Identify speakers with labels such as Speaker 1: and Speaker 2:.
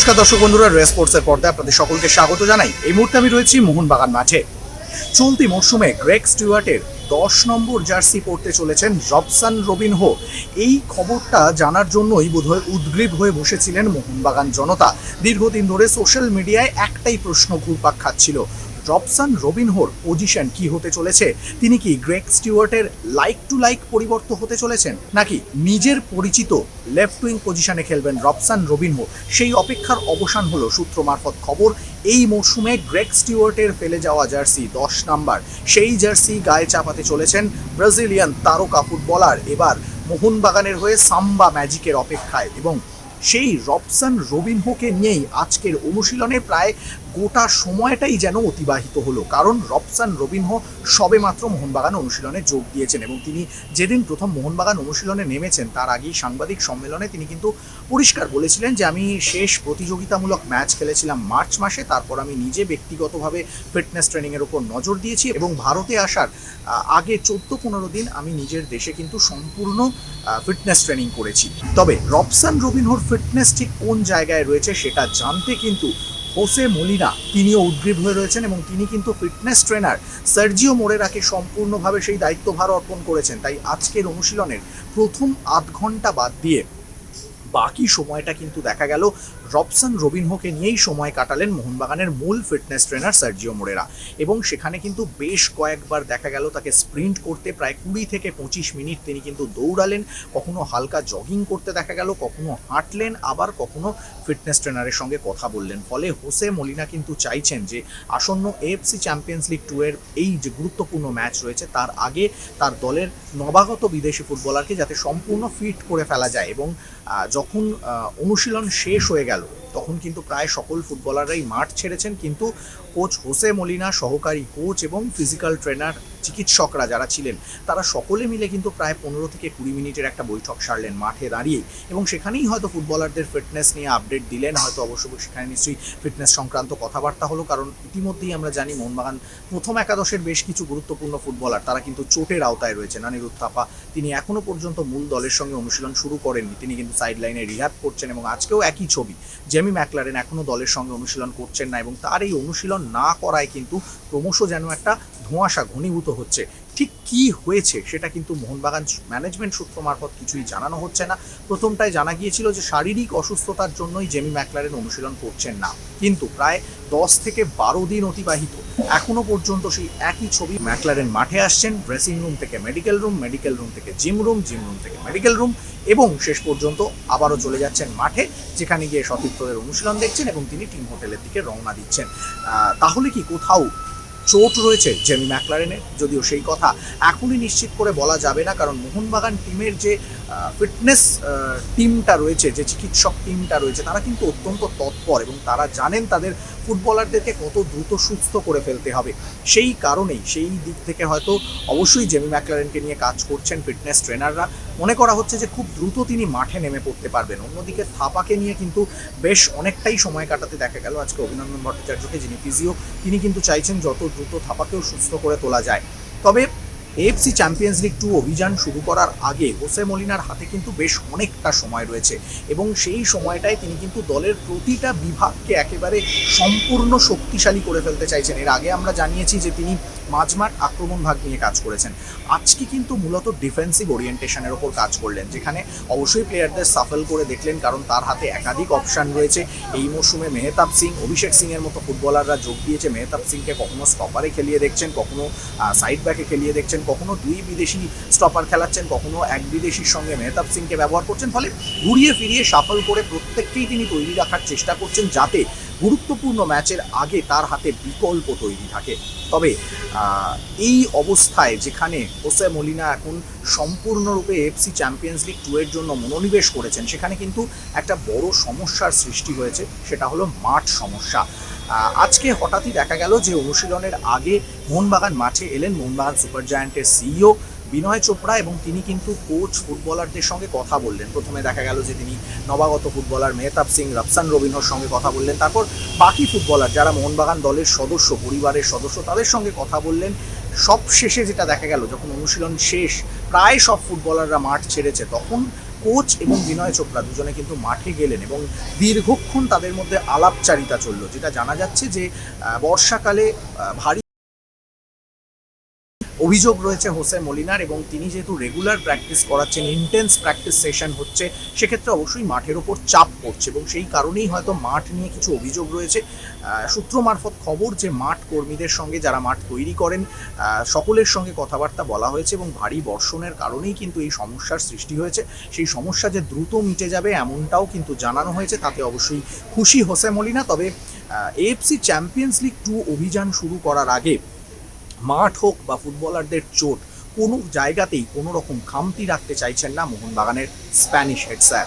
Speaker 1: নমস্কার দর্শক বন্ধুরা রেস স্পোর্টসের পর্দায় আপনাদের সকলকে স্বাগত জানাই। এই মুহূর্তে আমি রয়েছি মোহনবাগান মাঠে। চলতি মরশুমে গ্রেগ স্টুয়ার্টের দশ নম্বর জার্সি পড়তে চলেছেন রবসান রবিন হো। এই খবরটা জানার জন্যই বোধহয় উদ্গ্রীব হয়ে বসেছিলেন মোহনবাগান জনতা। দীর্ঘদিন ধরে সোশ্যাল মিডিয়ায় একটাই প্রশ্ন ঘুরপাক খাচ্ছিল রবসান রবিনহোর পজিশন কি হতে চলেছে? তিনি কি গ্রেগ স্টিওয়ার্টের লাইক টু লাইক পরিবর্তন হতে চলেছেন? নাকি নিজের পরিচিত লেফট উইং পজিশনে খেলবেন রবসান রবিনহো সেই অপেক্ষার অবসান হলো সূত্র মারফত খবর, এই মরশুমে গ্রেগ স্টিওয়ার্টের ফেলে যাওয়া জার্সি দশ নাম্বার। সেই জার্সি গায়ে চাপাতে চলেছেন ব্রাজিলিয়ান তারকা ফুটবলার। এবার মোহনবাগানের হয়ে সাম্বা ম্যাজিকের অপেক্ষায় এবং সেই রবসান রবিনহোকে নিয়েই আজকের অনুশীলনে প্রায় গোটা সময়টাই যেন অতিবাহিত হলো। কারণ রবসান রবিনহো সবেমাত্র মোহনবাগান অনুশীলনে যোগ দিয়েছেন এবং তিনি যেদিন প্রথম মোহনবাগান অনুশীলনে নেমেছেন, তার আগেই সাংবাদিক সম্মেলনে তিনি কিন্তু পরিষ্কার বলেছিলেন যে, আমি শেষ প্রতিযোগিতামূলক ম্যাচ খেলেছিলাম মার্চ মাসে, তারপর আমি নিজে ব্যক্তিগতভাবে ফিটনেস ট্রেনিংয়ের ওপর নজর দিয়েছি এবং ভারতে আসার আগে চোদ্দ পনেরো দিন আমি নিজের দেশে কিন্তু সম্পূর্ণ ফিটনেস ট্রেনিং করেছি। তবে রবসান রবিনহোর ফিটনেস ঠিক কোন জায়গায় রয়েছে সেটা জানতে কিন্তু হোসে মলিনা, তিনিও উদ্গ্রীব হয়ে রয়েছেন এবং তিনি কিন্তু ফিটনেস ট্রেনার। সার্জিও মোরেরাকে সম্পূর্ণভাবে সেই দায়িত্বভার অর্পণ করেছেন। তাই আজকের অনুশীলনের প্রথম আধ ঘণ্টা বাদ দিয়ে বাকি সময়টা কিন্তু দেখা গেল রবসান রবিনহোকে নিয়েই সময় কাটালেন মোহনবাগানের মূল ফিটনেস ট্রেনার সার্জিও মোরেরা। এবং সেখানে কিন্তু বেশ কয়েকবার দেখা গেল তাকে স্প্রিন্ট করতে, প্রায় কুড়ি থেকে পঁচিশ মিনিট তিনি কিন্তু দৌড়ালেন, কখনো হালকা জগিং করতে দেখা গেল, কখনো হাঁটলেন, আবার কখনো ফিটনেস ট্রেনারের সঙ্গে কথা বললেন। ফলে হোসে মলিনা কিন্তু চাইছেন যে আসন্ন এএফসি চ্যাম্পিয়ন্স লিগ টু এর এই যে গুরুত্বপূর্ণ ম্যাচ রয়েছে, তার আগে তার দলের নবাগত বিদেশি ফুটবলারকে যাতে সম্পূর্ণ ফিট করে ফেলা যায়। এবং যখন অনুশীলন শেষ হয়ে গেল Obrigado. তখন কিন্তু প্রায় সকল ফুটবলাররাই মাঠ ছেড়েছেন। কিন্তু কোচ হোসে মলিনা, সহকারী কোচ এবং ফিজিক্যাল ট্রেনার চিকিৎসকরা যারা ছিলেন, তারা সকলে মিলে কিন্তু প্রায় পনেরো থেকে কুড়ি মিনিটের একটা বৈঠক সারলেন মাঠে দাঁড়িয়ে এবং সেখানেই হয়তো ফুটবলারদের ফিটনেস নিয়ে আপডেট দিলেন। হয়তো অবশ্য সেখানে নিশ্চয়ই ফিটনেস সংক্রান্ত কথাবার্তা হলো, কারণ ইতিমধ্যেই আমরা জানি মোহনবাগান প্রথম একাদশের বেশ কিছু গুরুত্বপূর্ণ ফুটবলার, তারা কিন্তু চোটের আওতায় রয়েছেন। অনিরুদ্ধ থাপা, তিনি এখনও পর্যন্ত মূল দলের সঙ্গে অনুশীলন শুরু করেননি। তিনি কিন্তু সাইড লাইনে রিহ্যাব করছেন এবং আজকেও একই ছবি জেমি ম্যাকলারেন এখনও দলের সঙ্গে অনুশীলন করছেন না এবং তার এই অনুশীলন না করায় কিন্তু ক্রমশ যেন একটা ধোঁয়াশা ঘনীভূত হচ্ছে। ঠিক কি হয়েছে সেটা কিন্তু মোহনবাগান ম্যানেজমেন্ট সূত্র মারফত কিছুই জানানো হচ্ছে না। প্রথমটায় জানা গিয়েছিল যে শারীরিক অসুস্থতার জন্যই জেমি ম্যাকলারেন অনুশীলন করছেন না। কিন্তু প্রায় দশ থেকে বারো দিন অতিবাহিত। এখনও পর্যন্ত সেই একই ছবি ম্যাকলারেন মাঠে আসছেন। ড্রেসিং রুম থেকে মেডিকেল রুম মেডিকেল রুম থেকে জিম রুম জিম রুম থেকে মেডিকেল রুম এবং শেষ পর্যন্ত আবারও চলে যাচ্ছেন মাঠে, যেখানে গিয়ে সতীর্থদের অনুশীলন দেখছেন এবং তিনি টিম হোটেলের দিকে রওনা দিচ্ছেন। তাহলে কি কোথাও চোট রয়েছে জেমি ম্যাকলারেনের, যদিও সেই কথা এখনই নিশ্চিত করে বলা যাবে না, কারণ মোহনবাগান টিমের যে ফিটনেস টিমটা রয়েছে, যে চিকিৎসক টিমটা রয়েছে, তারা কিন্তু অত্যন্ত তৎপর এবং তারা জানেন তাদের ফুটবলারদেরকে কত দ্রুত সুস্থ করে ফেলতে হবে। সেই কারণেই, সেই দিক থেকে হয়তো অবশ্যই জেমি ম্যাকলারেনকে নিয়ে কাজ করছেন ফিটনেস ট্রেনাররা মনে করা হচ্ছে যে খুব দ্রুত তিনি মাঠে নেমে পড়তে পারবেন। অন্যদিকে থাপাকে নিয়ে কিন্তু বেশ অনেকটাই সময় কাটাতে দেখা গেল। আজকে অভিনন্দন ভট্টাচার্যকে, যিনি ফিজিও তিনি কিন্তু চাইছেন যত দ্রুত থাপাকেও সুস্থ করে তোলা যায়। তবে এএফসি চ্যাম্পিয়ন্স লিগ টু অভিযান শুরু করার আগে হোসে মলিনার হাতে কিন্তু বেশ অনেকটা সময় রয়েছে এবং সেই সময়টায় তিনি কিন্তু দলের প্রতিটা বিভাগকে একেবারে সম্পূর্ণ শক্তিশালী করে ফেলতে চাইছেন। এর আগে আমরা জানিয়েছি যে তিনি মাঝমাঠ আক্রমণ ভাগ নিয়ে কাজ করেছেন। আজকে কিন্তু মূলত ডিফেন্সিভ ওরিয়েন্টেশনের ওপর কাজ করলেন, যেখানে অবশ্যই প্লেয়ারদের সাফল করে দেখলেন, কারণ তার হাতে একাধিক অপশান রয়েছে। এই মরশুমে মেহতাব সিং, অভিষেক সিং এর মতো ফুটবলাররা যোগ দিয়েছে। মেহতাব সিংকে কখনো স্টপারে খেলিয়ে দেখছেন, কখনো সাইড ব্যাকে খেলিয়ে দেখছেন, কখনো দুই বিদেশি স্টপার খেলাচ্ছেন, কখনো এক বিদেশির সঙ্গে মেহতাব সিংকে ব্যবহার করছেন। ফলে ঘুরিয়ে ফিরিয়ে সাফল করে প্রত্যেককেই তিনি তৈরি রাখার চেষ্টা করছেন, যাতে গুরুত্বপূর্ণ ম্যাচের আগে তার হাতে বিকল্প তৈরি থাকে। তবে এই অবস্থায় যেখানে হোসে মলিনা এখন সম্পূর্ণরূপে এফসি চ্যাম্পিয়ন্স লিগ টু এর জন্য মনোনিবেশ করেছেন, সেখানে কিন্তু একটা বড় সমস্যার সৃষ্টি হয়েছে, সেটা হলো মাঠ সমস্যা। আজকে হঠাৎই দেখা গেল যে অনুশীলনের আগে মোহনবাগান মাঠে এলেন, মোহনবাগান সুপার জায়ান্টের সিইও বিনয় চোপড়া এবং তিনি কিন্তু কোচ ফুটবলারদের সঙ্গে কথা বললেন। প্রথমে দেখা গেল যে তিনি নবাগত ফুটবলার মেহতাব সিং, রফসান রবিনহর সঙ্গে কথা বললেন। তারপর বাকি ফুটবলার যারা মোহনবাগান দলের সদস্য, পরিবারের সদস্য, তাদের সঙ্গে কথা বললেন। সব শেষে যেটা দেখা গেল, যখন অনুশীলন শেষ, প্রায় সব ফুটবলাররা মাঠ ছেড়েছে, তখন কোচ এবং বিনয় চোপড়া দুজনে কিন্তু মাঠে গেলেন এবং দীর্ঘক্ষণ তাদের মধ্যে আলাপচারিতা চলল, যেটা জানা যাচ্ছে যে বর্ষাকালে ভারী অভিযোগ রয়েছে হোসে মলিনার এবং তিনি যেহেতু রেগুলার প্র্যাকটিস করাচ্ছেন ইন্টেন্স প্র্যাকটিস সেশন হচ্ছে, সেক্ষেত্রে অবশ্যই মাঠের ওপর চাপ পড়ছে এবং সেই কারণেই হয়তো মাঠ নিয়ে কিছু অভিযোগ রয়েছে। সূত্র মারফত খবর যে মাঠ কর্মীদের সঙ্গে যারা মাঠ তৈরি করেন সকলের সঙ্গে কথাবার্তা বলা হয়েছে এবং ভারী বর্ষণের কারণেই কিন্তু এই সমস্যার সৃষ্টি হয়েছে। সেই সমস্যা যে দ্রুত মিটে যাবে এমনটাও কিন্তু জানানো হয়েছে, তাতে অবশ্যই খুশি হোসে মলিনা। তবে এএফসি চ্যাম্পিয়ন্স লিগ টু অভিযান শুরু করার আগে মাঠ হোক বা ফুটবলারদের চোট, কোনো জায়গাতেই কোনো রকম খামতি রাখতে চাইছেন না মোহনবাগানের স্প্যানিশ হেড স্যার